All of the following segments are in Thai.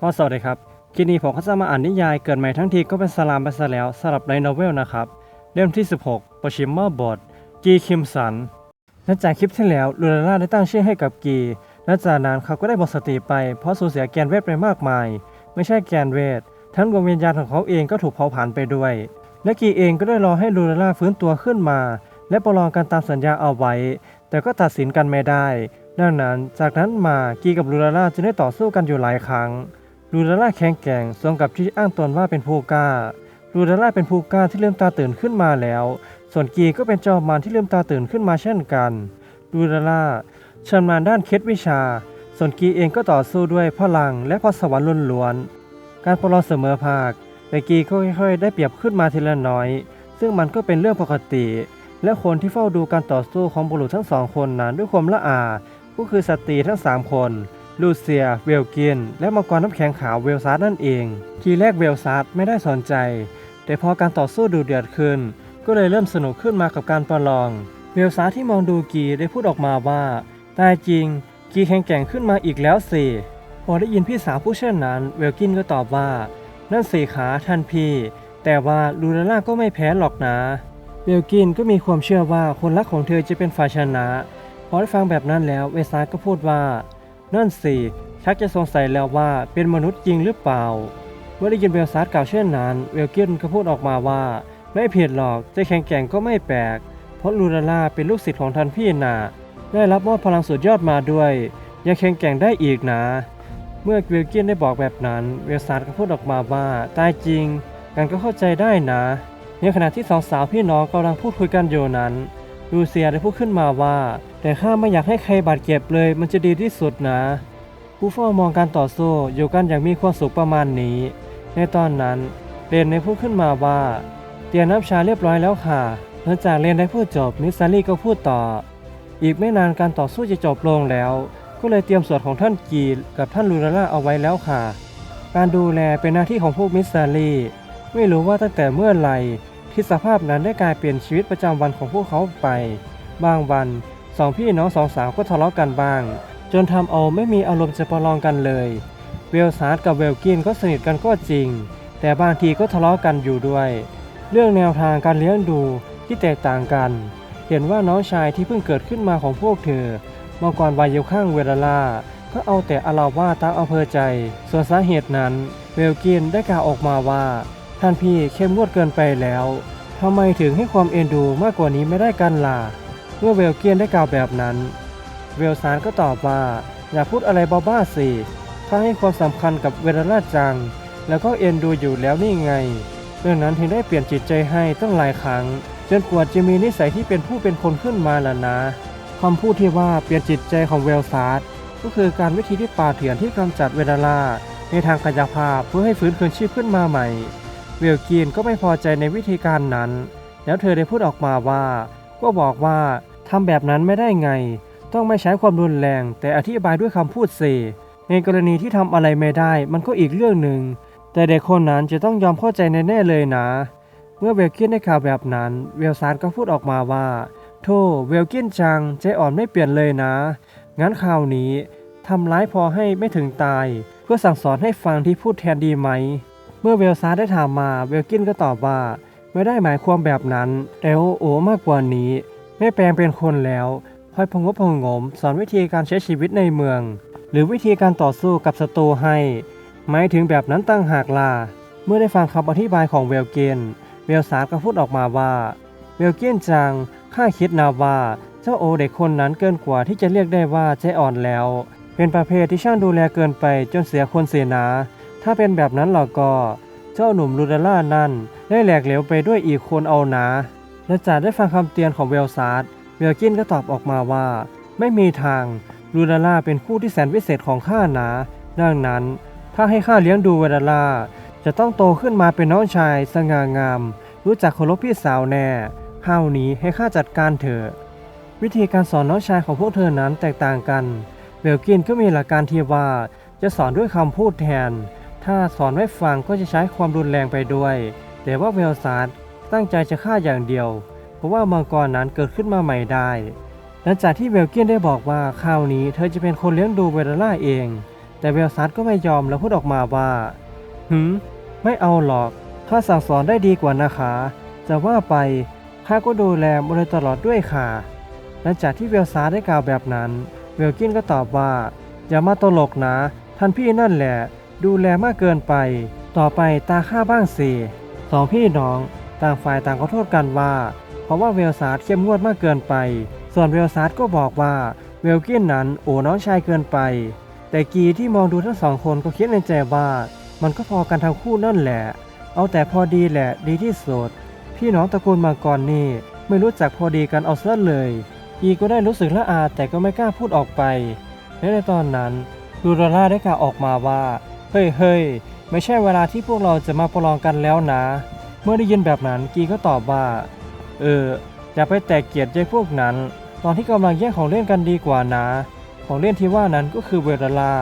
ก็สวัสดีครับคลิปนี้ผมก็จะมาอ่านนิยายเกิดใหม่ทั้งทีก็เป็นสลามไปซะแล้วสำหรับในโนเวลนะครับ เล่มที่ 16ประชิมเมอร์บอดกีคิมสันและจากคลิปที่แล้วลูลาล่าได้ตั้งชื่อให้กับกีและจากนั้นเขาก็ได้หมดสติไปเพราะสูญเสียแกนเวทไปมากมาย ไม่ใช่แกนเวท ทั้งดวงวิญญาณของเขาเองก็ถูกเผาผลาญไปด้วย และกีเองก็ได้รอให้ลูลาล่าฟื้นตัวขึ้นมา และประลองกันตามสัญญาเอาไว้ แต่ก็ตัดสินกันไม่ได้ ดังนั้นจากนั้นมากีกับลูลาล่าจึงได้ต่อสู้กันอยู่หลายครั้ง ลูดาล่าแข็งแกร่งสมกับที่อ้างตนว่าเป็นผู้กล้าลูดาล่าเป็นผู้กล้าที่เริ่มตาตื่นขึ้นมาแล้ว ส่วนกีก็เป็นจอมมารที่เริ่มตาตื่นขึ้นมาเช่นกันลูดาล่าชำนาญด้านเคล็ดวิชา ส่วนกีเองก็ต่อสู้ด้วยพลังและพรสวรรค์ล้วนๆการประลองเสมอภาคแต่กีก็ค่อยๆ ได้เปรียบขึ้นมาทีละน้อย ซึ่งมันก็เป็นเรื่องปกติ และคนที่เฝ้าดูการต่อสู้ของบุรุษทั้งสองคนนั้นด้วยความละอา ก็คือสตรีทั้งสามคน ลูเซีย เวลกิน และมังกรน้ำแข็งขาวเวลซาร์นั่นเอง ทีแรกเวลซาร์ไม่ได้สนใจ แต่พอการต่อสู้ดูเดือดขึ้น ก็เลยเริ่มสนุกขึ้นมากับการประลอง เวลซาร์ที่มองดูกีได้พูดออกมาว่าตายจริง กีแข็งแกร่งขึ้นมาอีกแล้วสิพอได้ยินพี่สาวผู้เช่นนั้น เวลกินก็ตอบว่า นั่นสี่ขาท่านพี่ แต่ว่าลูลาล่าก็ไม่แพ้หรอกนะเวลกินก็มีความเชื่อว่าคนรักของเธอจะเป็นฝ่ายชนะ พอได้ฟังแบบนั้นแล้วเวลซาร์ก็พูดว่า นั่นสิชักจะสงสัยแล้วว่าเป็นมนุษย์จริงหรือเปล่า เมื่อได้ยินเวลซาร์ดกล่าวเช่นนั้น เวลกินก็พูดออกมาว่า ไม่ผิดหรอกจะแข็งแกร่งก็ไม่แปลก เพราะลูลาล่าเป็นลูกศิษย์ของท่านพี่น่ะได้รับมอบพลังสุดยอดมาด้วย ยังแข็งแกร่งได้อีกนะ เมื่อเวลกินได้บอกแบบนั้น เวลซาร์ดก็พูดออกมาว่าตายจริงกันก็เข้าใจได้นะในขณะที่สองสาวพี่น้องกำลังพูดคุยกันอยู่นั้น ลูเซียได้พูดขึ้นมาว่า แต่ข้าไม่อยากให้ใครบาดเจ็บเลย มันจะดีที่สุดนะผู้เฝ้ามองการต่อสู้อยู่กันอย่างมีความสุขประมาณนี้ ในตอนนั้นเรนได้พูดขึ้นมาว่า เตรียมน้ำชาเรียบร้อยแล้วค่ะหลังจากเรนได้พูดจบมิสซารี่ก็พูดต่อ อีกไม่นานการต่อสู้จะจบลงแล้ว ก็เลยเตรียมสวดของท่านกีกับท่านลูราล่าเอาไว้แล้วค่ะ การดูแลเป็นหน้าที่ของพวกมิสซารี่ไม่รู้ว่าตั้งแต่เมื่อไหร่ ที่สภาพนั้นได้กลายเปลี่ยนชีวิตประจำวันของพวกเขาไป บางวันสองพี่น้องสองสาวก็ทะเลาะกันบ้าง จนทำเอาไม่มีอารมณ์จะประลองกันเลย เวลซาร์ดกับเวลกินก็สนิทกันก็จริง แต่บางทีก็ทะเลาะกันอยู่ด้วย เรื่องแนวทางการเลี้ยงดูที่แตกต่างกัน เห็นว่าน้องชายที่เพิ่งเกิดขึ้นมาของพวกเธอเมื่อก่อนวายอยู่ข้างเวลาล่าก็เอาแต่อาลาวาดตามอำเภอใจ ส่วนสาเหตุนั้นเวลกินได้กล่าวออกมาว่า ท่านพี่เข้มงวดเกินไปแล้วทำไมถึงให้ความเอ็นดูมากกว่านี้ไม่ได้กันล่ะเมื่อเวลเกียนได้กล่าวแบบนั้น เวลซานก็ตอบว่า อย่าพูดอะไรบ้าๆสิถ้าให้ความสำคัญกับเวลาราจัง แล้วก็เอ็นดูอยู่แล้วนี่ไง เรื่องนั้นถึงได้เปลี่ยนจิตใจให้ตั้งหลายครั้ง จนกว่าจะมีนิสัยที่เป็นผู้เป็นคนขึ้นมาแล้วนะคำพูดที่ว่าเปลี่ยนจิตใจของเวลซาร์ก็คือการวิธีที่ป่าเถื่อนที่กำจัดเวลาลาในทางกายภาพเพื่อให้ฟื้นคืนชีพขึ้นมาใหม่ วลกีนก็ไม่พอใจในวิธีการนั้น แล้วเธอได้พูดออกมาว่า ก็บอกว่าทำแบบนั้นไม่ได้ไง ต้องไม่ใช้ความรุนแรง แต่อธิบายด้วยคำพูดเสในกรณีที่ทำอะไรไม่ได้ มันก็อีกเรื่องหนึ่ง แต่เด็กคนนั้นจะต้องยอมเข้าใจในแน่เลยนะ เมื่อเวลกินได้ข่าวแบบนั้น เวลซาร์ดก็พูดออกมาว่า โธ่เวลกินจังใจอ่อนไม่เปลี่ยนเลยนะ งั้นข่าวนี้ทำร้ายพอให้ไม่ถึงตาย เพื่อสั่งสอนให้ฟังที่พูดแทนดีไหม เมื่อเวลซาได้ถามมาเวลกินก็ตอบว่า ไม่ได้หมายความแบบนั้น แต่โอโอมากกว่านี้ไม่แปลงเป็นคนแล้วคอยพงบพงงม สอนวิธีการใช้ชีวิตในเมือง หรือวิธีการต่อสู้กับศัตรูให้ หมายถึงแบบนั้นตั้งหากล่ะเมื่อได้ฟังคำอธิบายของเวลเกนเวลซาร์ดก็พูดออกมาว่า เวลเกนจังข้าคิดนาว่าเจ้าโอเด็กคนนั้นเกินกว่าที่จะเรียกได้ว่าใจอ่อนแล้ว เป็นประเภทที่ช่างดูแลเกินไปจนเสียคนเสียนา ถ้าเป็นแบบนั้นหรอก็เจ้าหนุ่มลูดาล่านั่นได้แหลกเหลวไปด้วยอีกคนเอานะและจากได้ฟังคำเตือนของเวลซาร์ดเวลกินก็ตอบออกมาว่า ไม่มีทางลูดาล่าเป็นคู่ที่แสนวิเศษของข้านะดังนั้น ถ้าให้ข้าเลี้ยงดูเวลาล่าจะต้องโตขึ้นมาเป็นน้องชายสง่างาม รู้จักเคารพพี่สาวแน่ข้าวนี้ให้ข้าจัดการเถอะวิธีการสอนน้องชายของพวกเธอนั้นแตกต่างกันเวลกินก็มีหลักการที่ว่าจะสอนด้วยคำพูดแทน ถ้าสอนไม่ฟังก็จะใช้ความรุนแรงไปด้วย แต่ว่าเวลซาร์ตั้งใจจะฆ่าอย่างเดียว เพราะว่ามังกรนั้นเกิดขึ้นมาใหม่ได้ หลังจากที่เวลเกียนได้บอกว่าคราวนี้เธอจะเป็นคนเลี้ยงดูเวลล่าเอง แต่เวลซัสก็ไม่ยอมแล้วพูดออกมาว่า หืม ไม่เอาหรอกข้าสั่งสอนได้ดีกว่านะคะจะว่าไปข้าก็ดูแลมาโดยตลอดด้วยค่ะ หลังจากที่เวลซาร์ได้กล่าวแบบนั้น เวลกินก็ตอบว่า อย่ามาตลกนะ ท่านพี่นั่นแหละ ดูแลมากเกินไป ต่อไปตาข้าบ้างสิสองพี่น้องต่างฝ่ายต่างขอโทษกันว่า เพราะว่าเวลซาร์เข้มงวดมากเกินไป ส่วนเวลซาร์ก็บอกว่าเวลกินนั้นโอ้น้องชายเกินไป แต่กีที่มองดูทั้งสองคนก็คิดในใจว่า มันก็พอกันทั้งคู่นั่นแหละ เอาแต่พอดีแหละดีที่สุด พี่น้องตระกูลมาก่อนนี่ไม่รู้จักพอดีกันเอาซะเลยกีก็ได้รู้สึกละอาแต่ก็ไม่กล้าพูดออกไปและในตอนนั้นดูราล่าได้กล่าวออกมาว่า เฮ้ยเฮ้ยไม่ใช่เวลาที่พวกเราจะมาประลองกันแล้วนะ เมื่อได้ยินแบบนั้นกีก็ตอบว่า เออ อย่าไปแตกเกียรติใจพวกนั้น ตอนที่กำลังแย่งของเล่นกันดีกว่านะ ของเล่นที่ว่านั้นก็คือเวลาล่า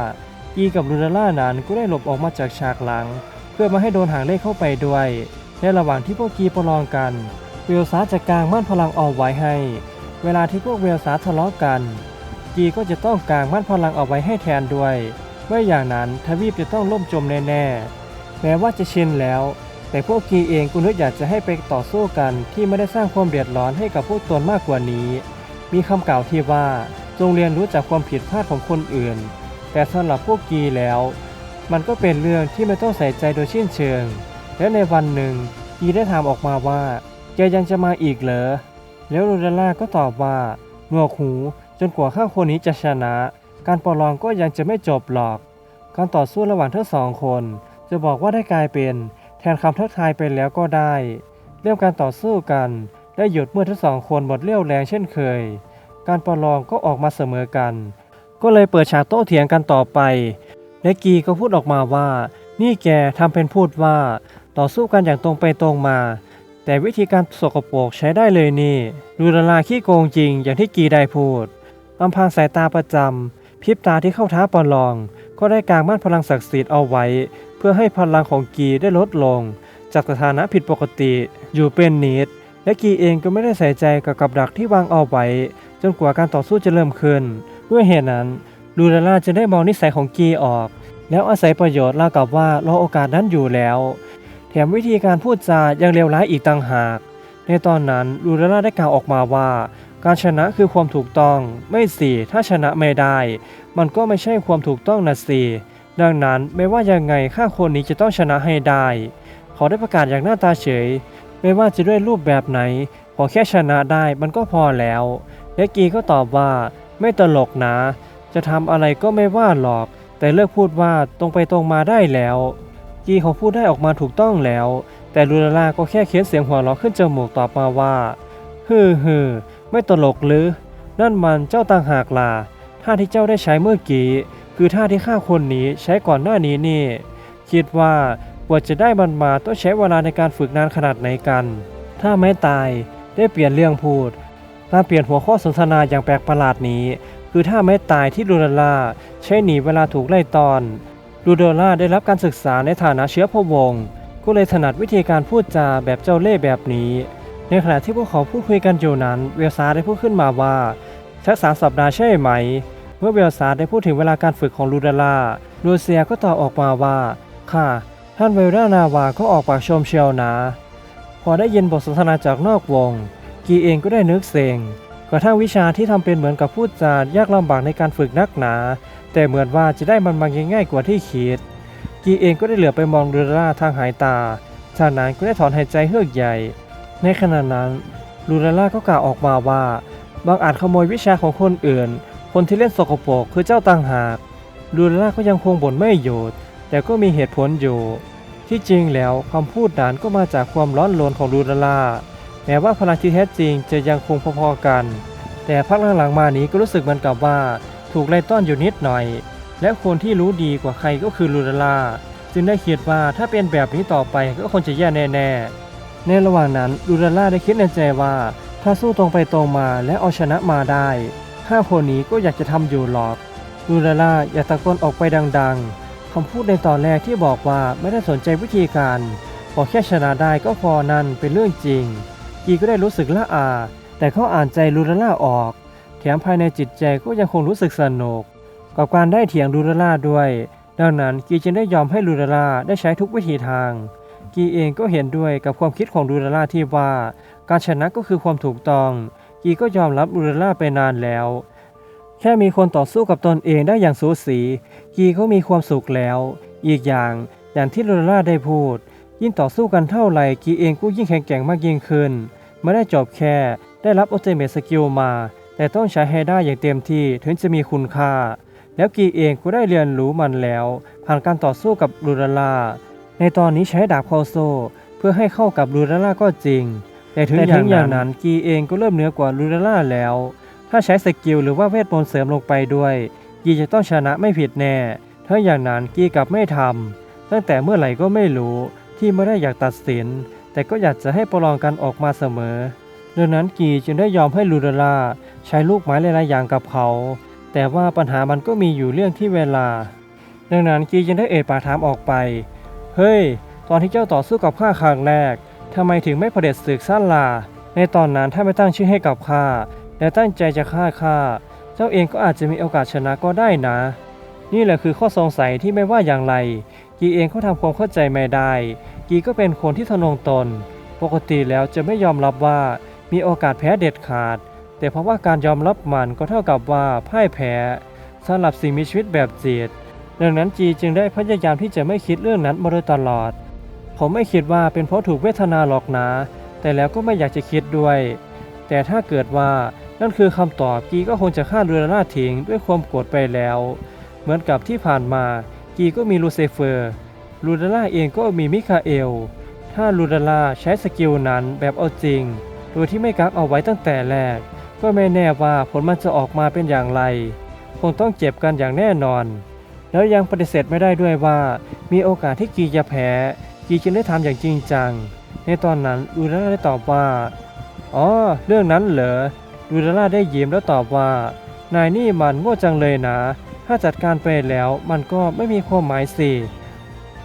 กีกับลูราล่านั้นก็ได้หลบออกมาจากฉากหลัง เพื่อไมาให้โดนหางเลขเข้าไปด้วยในระหว่างที่พวกกีประลองกัน เวลซาจะกลางมั่นพลังเอาไว้ให้ เวลาที่พวกเวลซาทะเลาะกัน กีก็จะต้องกลางมั่นพลังเอาไว้ให้แทนด้วย ไม่อย่างนั้นทวีปจะต้องล่มจมแน่ๆแม้ว่าจะชินแล้ว แต่พวกกีเองก็นึกอยากจะให้ไปต่อสู้กันที่ไม่ได้สร้างความเดือดร้อนให้กับพวกตนมากกว่านี้ มีคำกล่าวที่ว่าจงเรียนรู้จากความผิดพลาดของคนอื่น แต่สำหรับพวกกีแล้ว มันก็เป็นเรื่องที่ไม่ต้องใส่ใจโดยชิ้นเชิง และในวันหนึ่งกีได้ถามออกมาว่าแกยังจะมาอีกเหรอแล้วลูดล่าก็ตอบว่าหนวกหูจนกว่าข้าคนนี้จะชนะ การประลองก็ยังจะไม่จบหรอก การต่อสู้ระหว่างทั้งสองคน จะบอกว่าได้กลายเป็น แทนคำทักทายไปแล้วก็ได้ เริ่มการต่อสู้กันได้หยุดเมื่อทั้งสองคนหมดเรี่ยวแรงเช่นเคย การประลองก็ออกมาเสมอกัน ก็เลยเปิดฉากโต้เถียงกันต่อไป และกีก็พูดออกมาว่า นี่แกทำเป็นพูดว่า ต่อสู้กันอย่างตรงไปตรงมา แต่วิธีการสกปรกใช้ได้เลยนี่ดูดาราขี้โกงจริงอย่างที่กีได้พูดลำพังสายตาประจำ พิบตาที่เข้าท้าประลอง ก็ได้กางมั่นพลังศักดิ์สิทธิ์เอาไว้ เพื่อให้พลังของกีได้ลดลง จากสถานะผิดปกติอยู่เป็นนิดและกีเองก็ไม่ได้ใส่ใจกับกับดักที่วางเอาไว้ จนกว่าการต่อสู้จะเริ่มขึ้นด้วยเหตุนั้นลูดาล่าจะได้มองนิสัยของกีออก แล้วอาศัยประโยชน์รากับว่ารอโอกาสนั้นอยู่แล้ว แถมวิธีการพูดจายังเลวร้ายอีกต่างหาก ในตอนนั้นลูดาล่าได้กล่าวออกมาว่า การชนะคือความถูกต้องไม่สิถ้าชนะไม่ได้ มันก็ไม่ใช่ความถูกต้องนะสิดังนั้นไม่ว่ายังไงข้าคนนี้จะต้องชนะให้ได้ขาได้ประกาศอย่างหน้าตาเฉย ไม่ว่าจะด้วยรูปแบบไหน ขอแค่ชนะได้มันก็พอแล้วและกีก็ตอบว่า ไม่ตลกนะ จะทำอะไรก็ไม่ว่าหรอก แต่เลิกพูดว่าตรงไปตรงมาได้แล้ว กีเขาพูดได้ออกมาถูกต้องแล้ว แต่ลูลาล่าก็แค่เคียนเสียงหัวเราะขึ้นจมูกตอบมาว่าฮือฮือ ไม่ตลกหรือ นั่นมันเจ้าต่างหากล่ะท่าที่เจ้าได้ใช้เมื่อกี้ คือท่าที่ข้าคนนี้ใช้ก่อนหน้านี้นี่ คิดว่ากว่าจะได้มันมาต้องใช้เวลาในการฝึกนานขนาดไหนกัน ถ้าไม่ตายได้เปลี่ยนเรื่องพูดการเปลี่ยนหัวข้อสนทนาอย่างแปลกประหลาดนี้ คือถ้าไม่ตายที่ลูลาล่าใช้หนีเวลาถูกไล่ตอนลูโดล่าได้รับการศึกษาในฐานะเชื้อพระวงศ์ก็เลยถนัดวิธีการพูดจาแบบเจ้าเล่ห์แบบนี้ ในขณะที่พวกเขาพูดคุยกันอยู่นั้น เวลซาได้พูดขึ้นมาว่าสักสามสัปดาห์ใช่ไหม เมื่อเวลซาได้พูดถึงเวลาการฝึกของลูดาล่าลูเซียก็ตอบออกมาว่า ค่ะ ท่านเวลรานาวาก็ออกปากชมเชียวนะ พอได้ยินบทสนทนาจากนอกวง กีเองก็ได้นึกเซ็งกระทั่งวิชาที่ทำเป็นเหมือนกับพูดจายากลำบากในการฝึกนักหนา แต่เหมือนว่าจะได้มันบาง่ายๆกว่าที่คิด กีเองก็ได้เหลือไปมองเรือล่าทางหายตาจากนั้นก็ได้ถอนหายใจเฮือกใหญ่ ในขณะนั้นลูลาล่าก็กล่าวออกมาว่า บางอาจขโมยวิชาของคนอื่น คนที่เล่นสกปรกคือเจ้าต่างหากลูลาล่าก็ยังคงบ่นไม่หยุดแต่ก็มีเหตุผลอยู่ ที่จริงแล้วคำพูดนั้นก็มาจากความร้อนรนของลูลาล่าแม้ว่าพลังที่แท้จริงจะยังคงพอๆกัน แต่พักหลังๆมานี้ก็รู้สึกเหมือนกับว่าถูกไล่ต้อนอยู่นิดหน่อย และคนที่รู้ดีกว่าใครก็คือลูลาล่า จึงได้คิดว่าถ้าเป็นแบบนี้ต่อไปก็คงจะแย่แน่ๆ ในระหว่างนั้นลูลาล่าได้คิดในใจว่า ถ้าสู้ตรงไปตรงมาและเอาชนะมาได้ข้าคนนี้ก็อยากจะทำอยู่หรอกลูลาล่าอย่าตะโกนออกไปดังๆคำพูดในตอนแรกที่บอกว่าไม่ได้สนใจวิธีการขอแค่ชนะได้ก็พอนั่นเป็นเรื่องจริง กีก็ได้รู้สึกละอา แต่เขาอ่านใจลูลาล่าออก แถมภายในจิตใจก็ยังคงรู้สึกสนุกกับการได้เถียงลูดาล่าด้วย ดังนั้นกีจึงได้ยอมให้ลูดาล่าได้ใช้ทุกวิธีทาง กีเองก็เห็นด้วยกับความคิดของลูดาล่าที่ว่าการชนะก็คือความถูกต้อง กีก็ยอมรับลูดาล่าไปนานแล้ว แค่มีคนต่อสู้กับตนเองได้อย่างสูสี กีก็มีความสุขแล้ว อีกอย่างอย่างที่ลูดาล่าได้พูด ยิ่งต่อสู้กันเท่าไหร่กีเองก็ยิ่งแข็งแกร่งมากยิ่งขึ้นไม่ได้จบแค่ได้รับอัลเทเมทสกิลมา แต่ต้องใช้ให้ได้อย่างเต็มที่ถึงจะมีคุณค่า แล้วกีเองก็ได้เรียนรู้มันแล้ว ผ่านการต่อสู้กับลูดาล่า ในตอนนี้ใช้ดาบคอโซ เพื่อให้เข้ากับลูดาล่าก็จริง แต่ถึงอย่างนั้นกีเองก็เริ่มเหนือกว่าลูดาล่าแล้ว ถ้าใช้สกิลหรือว่าเวทมนต์เสริมลงไปด้วย กีจะต้องชนะไม่ผิดแน่ ถ้าอย่างนั้นกีกลับไม่ทำตั้งแต่เมื่อไหร่ก็ไม่รู้ที่ไม่ได้อยากตัดสิน แต่ก็อยากจะให้ประลองกันออกมาเสมอดังนั้นกีจึงได้ยอมให้ลูดาล่าใช้ลูกไม้หลายๆอย่างกับเขา แต่ว่าปัญหามันก็มีอยู่เรื่องที่เวลาดังนั้นกีจึงได้เอ่ยปากถามออกไป เฮ้ย ตอนที่เจ้าต่อสู้กับข้าครั้งแรกทำไมถึงไม่เผด็จศึกสั้นล่ะในตอนนั้นถ้าไม่ตั้งชื่อให้กับข้าและตั้งใจจะฆ่าข้าเจ้าเองก็อาจจะมีโอกาสชนะก็ได้นะ นี่แหละคือข้อสงสัยที่ไม่ว่าอย่างไร กีเองก็ทำความเข้าใจไม่ได้ กีก็เป็นคนที่ทะนงตน ปกติแล้วจะไม่ยอมรับว่ามีโอกาสแพ้เด็ดขาด แต่เพราะว่าการยอมรับมันก็เท่ากับว่าพ่ายแพ้สำหรับสิ่งมีชีวิตแบบจีต ดังนั้นจีจึงได้พยายามที่จะไม่คิดเรื่องนั้นมาโดยตลอด ผมไม่คิดว่าเป็นเพราะถูกเวทนาหรอกนะแต่แล้วก็ไม่อยากจะคิดด้วย แต่ถ้าเกิดว่านั่นคือคำตอบกีก็คงจะฆ่าลูดาล่าทิ้งด้วยความโกรธไปแล้ว เหมือนกับที่ผ่านมากีก็มีลูเซเฟอร์ ลูดาล่าเองก็มีมิคาเอล ถ้าลูดาล่าใช้สกิลนั้นแบบเอาจริง โดยที่ไม่กักเอาไว้ตั้งแต่แรก ก็ไม่แน่ว่าผลมันจะออกมาเป็นอย่างไร คงต้องเจ็บกันอย่างแน่นอน แล้วยังปฏิเสธไม่ได้ด้วยว่า มีโอกาสที่กีจะแพ้ กีจึงได้ทำอย่างจริงจัง ในตอนนั้นลูดาล่าได้ตอบว่า อ๋อ เรื่องนั้นเหรอลูดาล่าได้ยิ้มแล้วตอบว่า นายนี่มันโง่จังเลยนะ ถ้าจัดการไปแล้วมันก็ไม่มีความหมายสิ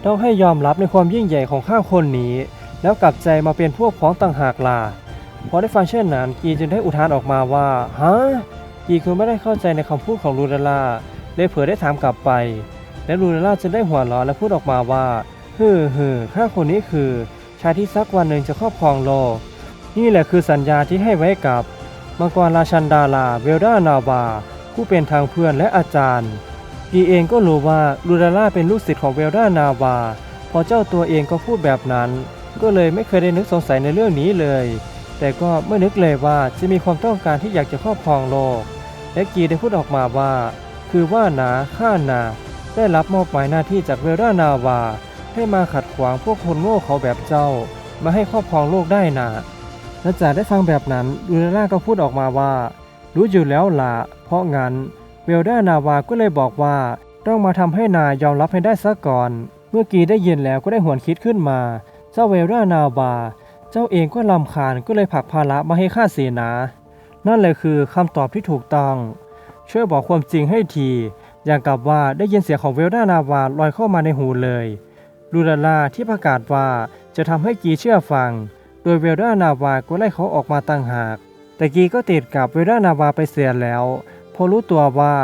ต้องให้ยอมรับในความยิ่งใหญ่ของข้าคนนี้ แล้วกลับใจมาเป็นพวกพ้องต่างหากล่ะพอได้ฟังเช่นนั้นกีจึงได้อุทานออกมาว่าฮะกีคือไม่ได้เข้าใจในคำพูดของลูดาล่า เลยเผลอได้ถามกลับไป และลูดาล่าจึงได้หัวเราะและพูดออกมาว่าฮึมฮึมข้าคนนี้คือ ชายที่สักวันหนึ่งจะครอบครองโลก นี่แหละคือสัญญาที่ให้ไว้กับมังกรราชันดาลาเวลดานาวา ผู้เป็นทางเพื่อนและอาจารย์กีเองก็รู้ว่าลูดาล่าเป็นลูกศิษย์ของเวลดานาวา พอเจ้าตัวเองก็พูดแบบนั้น ก็เลยไม่เคยได้นึกสงสัยในเรื่องนี้เลย แต่ก็ไม่นึกเลยว่าจะมีความต้องการที่อยากจะครอบครองโลก และกีได้พูดออกมาว่า คือว่านาข้านา ได้รับมอบหมายหน้าที่จากเวลดานาวา ให้มาขัดขวางพวกคนโง่เขาแบบเจ้า มาให้ครอบครองโลกได้นะหลังจากได้ฟังแบบนั้นลูนาล่าก็พูดออกมาว่า รู้อยู่แล้วละเพราะงั้นเวลดานาวาก็เลยบอกว่า ต้องมาทำให้นายยอมรับให้ได้ซะก่อน เมื่อกี้ได้ยินแล้วก็ได้หวนคิดขึ้นมา เจ้าเวลดานาวา เจ้าเองก็ลำคาญก็เลยผลักภาระมาให้ข้าเสียนะนั่นเลยคือคำตอบที่ถูกต้อง ช่วยบอกความจริงให้ที อย่างกับว่าได้ยินเสียงของเวลดานาวาลอยเข้ามาในหูเลยลูลาล่าที่ประกาศว่าจะทำให้กีเชื่อฟัง โดยเวลดานาวาก็ไล่เขาออกมาต่างหาก แต่กีก็ติดกับเวลดานาวาไปเสียแล้ว พอรู้ตัวว่า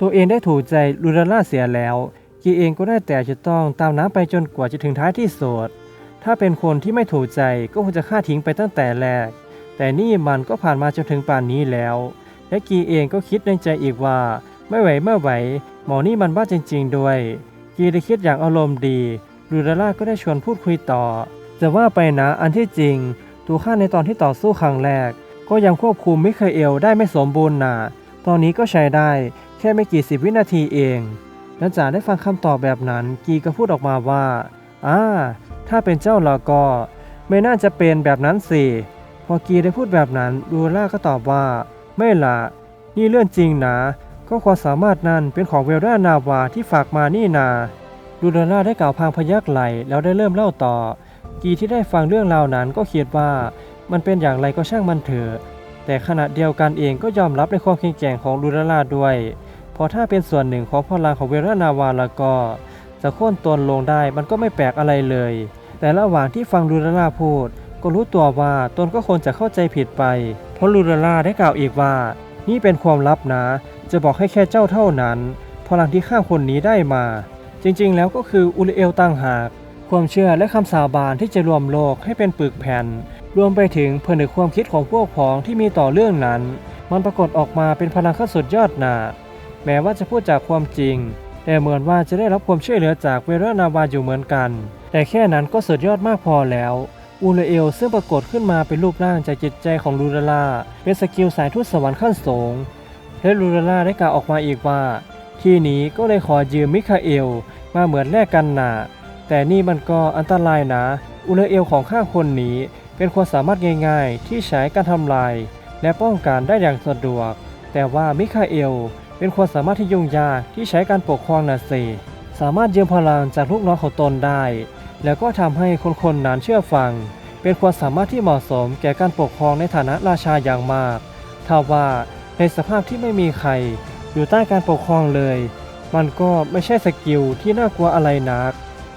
ตัวเองได้ถูกใจลูดาล่าเสียแล้ว กีเองก็ได้แต่จะต้องตามน้ำไปจนกว่าจะถึงท้ายที่สุดถ้าเป็นคนที่ไม่ถูกใจก็คงจะฆ่าทิ้งไปตั้งแต่แรก แต่นี่มันก็ผ่านมาจนถึงป่านนี้แล้ว และกีเองก็คิดในใจอีกว่า ไม่ไหวไม่ไหว หมอนี่มันบ้าจริง ๆ ด้วย กีได้คิดอย่างอารมณ์ดีลูดาล่าก็ได้ชวนพูดคุยต่อ จะว่าไปนะอันที่จริง ตัวข้าในตอนที่ต่อสู้ครั้งแรก ก็ยังควบคุมมิคาเอลได้ไม่สมบูรณ์นะตอนนี้ก็ใช้ได้แค่ไม่กี่สิบวินาทีเองหลังจากได้ฟังคำตอบแบบนั้น กีก็พูดออกมาว่าอ่าถ้าเป็นเจ้าเราก็ไม่น่าจะเป็นแบบนั้นสิ พอกีได้พูดแบบนั้นลูล่าก็ตอบว่า ไม่ล่ะนี่เรื่องจริงนะก็ความสามารถนั้นเป็นของเวลดานาวาที่ฝากมานี่นาลูดาล่าได้กล่าวพางพยักไหลแล้วได้เริ่มเล่าต่อ กีที่ได้ฟังเรื่องราวนั้นก็คิดว่ามันเป็นอย่างไรก็ช่างมันเถอะแต่ขณะเดียวกันเองก็ยอมรับในความแข็งแกร่งของลูดาล่าด้วยเพราะถ้าเป็นส่วนหนึ่งของพลังของเวรนาวาแล้วก็จะโค่นตนลงได้มันก็ไม่แปลกอะไรเลย แต่ระหว่างที่ฟังลูดาล่าพูด ก็รู้ตัวว่าตนก็ควรจะเข้าใจผิดไป เพราะลูดาล่าได้กล่าวอีกว่า นี่เป็นความลับนะ จะบอกให้แค่เจ้าเท่านั้น พลังที่ข้าคนนี้ได้มา จริงๆ แล้วก็คืออุลเอลต่างหาก ความเชื่อและคำสาบานที่จะรวมโลกให้เป็นปึกแผ่น รวมไปถึงผนึกความคิดของพวกพ้องที่มีต่อเรื่องนั้น มันปรากฏออกมาเป็นพลังขั้นสุดยอดหนาแม้ว่าจะพูดจากความจริง แต่เหมือนว่าจะได้รับความช่วยเหลือจากเวรนาวาอยู่เหมือนกัน แต่แค่นั้นก็สุดยอดมากพอแล้ว อูเลเอลซึ่งปรากฏขึ้นมาเป็นรูปร่างจากจิตใจของลูราลาเป็นสกิลสายทูตสวรรค์ขั้นสูงและลูราลาได้กล่าวออกมาอีกว่า ที่นี้ก็เลยขอยืมมิคาเอลมาเหมือนแลกกันหนาแต่นี่มันก็อันตรายนะอูเลเอลของข้าคนนี้เป็นความสามารถง่าย ๆ ที่ใช้การทำลาย และป้องกันได้อย่างสะดวก แต่ว่ามิคาเอลเป็นความสามารถที่ยุ่งยากที่ใช้การปกครองนาเซสามารถยืมพลังจากลูกน้องของตนได้ แล้วก็ทำให้คนคนๆนั้นเชื่อฟัง เป็นความสามารถที่เหมาะสมแก่การปกครองในฐานะราชาอย่างมากถ้าว่าในสภาพที่ไม่มีใคร อยู่ใต้การปกครองเลย มันก็ไม่ใช่สกิลที่น่ากลัวอะไรนัก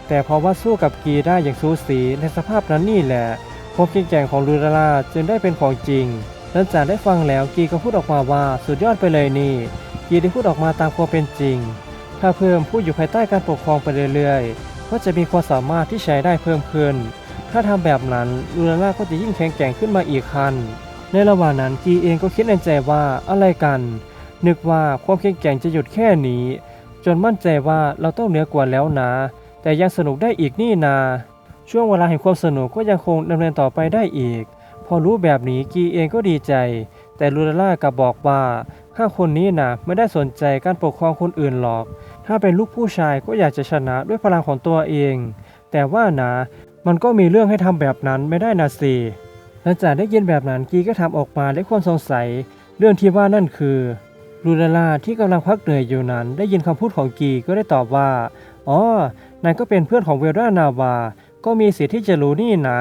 แต่เพราะว่าสู้กับกีได้อย่างสูสีในสภาพนั้นนี่แหละความเก่งแกร่งของลูราลาจึงได้เป็นของจริงหลังจากได้ฟังแล้วกีก็พูดออกมาว่าสุดยอดไปเลยนี่ กีได้พูดออกมาตามความเป็นจริง ถ้าเพิ่มผู้อยู่ภายใต้การปกครองไปเรื่อยๆ ก็จะมีความสามารถที่ใช้ได้เพิ่มขึ้น ถ้าทำแบบนั้นลูลาล่าก็จะยิ่งแข็งแกร่งขึ้นมาอีกขั้น ในระหว่างนั้นกีเองก็คิดในใจว่าอะไรกัน นึกว่าความแข็งแกร่งจะหยุดแค่นี้ จนมั่นใจว่าเราต้องเหนือกว่าแล้วนะ แต่ยังสนุกได้อีกนี่นา ช่วงเวลาแห่งความสนุกก็ยังคงดำเนินต่อไปได้อีก พอรู้แบบนี้กีเองก็ดีใจ แต่ลูลาล่ากลับบอกว่าข้าคนนี้นะไม่ได้สนใจการปกครองคนอื่นหรอก ถ้าเป็นลูกผู้ชายก็อยากจะชนะด้วยพลังของตัวเอง แต่ว่านะมันก็มีเรื่องให้ทำแบบนั้นไม่ได้นะสิหลังจากได้ยินแบบนั้นกีก็ทำออกมาด้วยความสงสัย เรื่องที่ว่านั่นคือลูลาล่าที่กำลังพักเหนื่อยอยู่นั้น ได้ยินคำพูดของกีก็ได้ตอบว่าอ๋อนายก็เป็นเพื่อนของเวรานาวา ก็มีสิทธิ์ที่จะรู้นี่นะ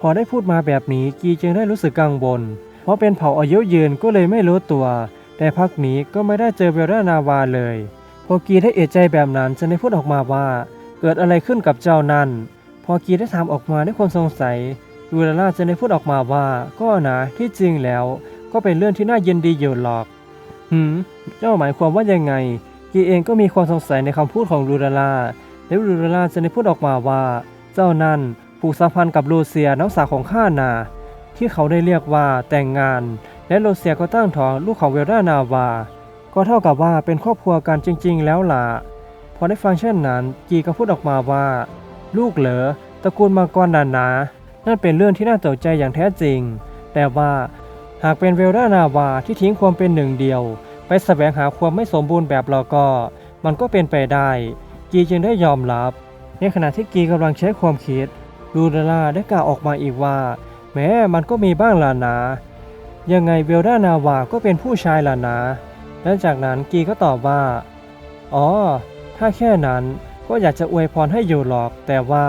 พอได้พูดมาแบบนี้กีจึงได้รู้สึกกังวลเพราะเป็นเผ่าอายุยืนก็เลยไม่รู้ตัว แต่พักนี้ก็ไม่ได้เจอเวลานาวาเลย พอกีได้เอะใจแบบนั้นจะได้พูดออกมาว่า เกิดอะไรขึ้นกับเจ้านั่น พอกีได้ถามออกมาด้วยความสงสัยดูลาล่าจะได้พูดออกมาว่าก็นะที่จริงแล้ว ก็เป็นเรื่องที่น่ายินดีอยู่หรอกหืมเจ้าหมายความว่ายังไง กีเองก็มีความสงสัยในคำพูดของลูลาล่าแล้วลูลาล่าจะได้พูดออกมาว่า เจ้านั่นผูกสัมพันธ์กับลูเซียน้องสาวของข้านาที่เขาได้เรียกว่าแต่งงาน และโลเซียก็ตั้งท้องลูกของเวลานาวา ก็เท่ากับว่าเป็นครอบครัวกันจริง ๆ แล้วล่ะ พอได้ฟังเช่นนั้นกีก็พูดออกมาว่า ลูกเหรอตระกูลมังกรนานา นั่นเป็นเรื่องที่น่าตกใจอย่างแท้จริง แต่ว่าหากเป็นเวลานาวาที่ทิ้งความเป็นหนึ่งเดียว ไปแสวงหาความไม่สมบูรณ์แบบเราก็ มันก็เป็นไปได้ กีจึงได้ยอมรับ ในขณะที่กีกำลังใช้ความคิดลูดาล่าได้กล่าวออกมาอีกว่า แม้มันก็มีบ้างล่ะนะยังไงเวลดานาวาก็เป็นผู้ชายล่ะนะ และจากนั้นกีก็ตอบว่า อ๋อ ถ้าแค่นั้นก็อยากจะอวยพรให้อยู่หรอก แต่ว่า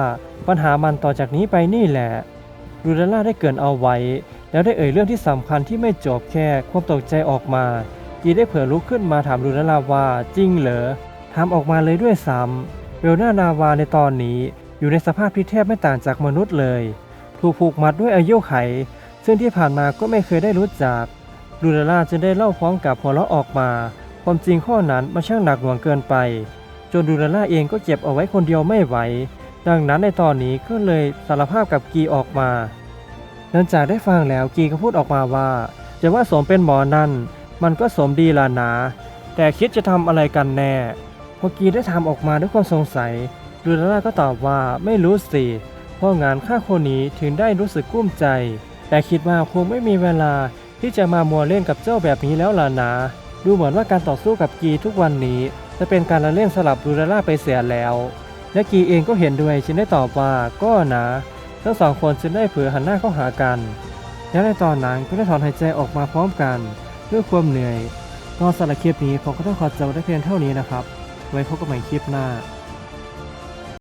ปัญหามันต่อจากนี้ไปนี่แหละลูดาล่าได้เกินเอาไว้ แล้วได้เอ่ยเรื่องที่สำคัญที่ไม่จบแค่ความตกใจออกมา กีได้เผลอลุกขึ้นมาถามลูดาล่าว่าจริงเหรอถามออกมาเลยด้วยซ้ำเวลดานาวาในตอนนี้อยู่ในสภาพที่แทบไม่ต่างจากมนุษย์เลย ถูกผูกมัดด้วยอายุไข ซึ่งที่ผ่านมาก็ไม่เคยได้รู้จัก ลูลาล่าจึงได้เล่าพร้อมกับหัวเราะออกมา ความจริงข้อนั้นมันช่างหนักหน่วงเกินไป จนลูลาล่าเองก็เจ็บเอาไว้คนเดียวไม่ไหว ดังนั้นในตอนนี้ก็เลยสารภาพกับกีออกมา หลังจากได้ฟังแล้วกีก็พูดออกมาว่า จะว่าสมเป็นหมอนั่น มันก็สมดีล่ะนะ แต่คิดจะทำอะไรกันแน่ พอกีได้ทำออกมาด้วยความสงสัยลูลาล่าก็ตอบว่าไม่รู้สิ เพราะงานข้าคนนี้ถึงได้รู้สึกกุ้มใจ แต่คิดว่าคงไม่มีเวลา ที่จะมามัวเล่นกับเจ้าแบบนี้แล้วล่ะนะ ดูเหมือนว่าการต่อสู้กับกีทุกวันนี้ จะเป็นการละเล่นสลับลูลาล่าไปเสียแล้ว และกีเองก็เห็นด้วยจึงได้ตอบว่าก็นะ ทั้งสองคนจึงได้เผลอหันหน้าเข้าหากัน และในตอนนั้นก็ได้ถอนหายใจออกมาพร้อมกัน ด้วยความเหนื่อยก็สำหรับคลิปนี้ผมก็ต้องขอจบได้เพียงเท่านี้นะครับ ไว้พบกันใหม่คลิปหน้า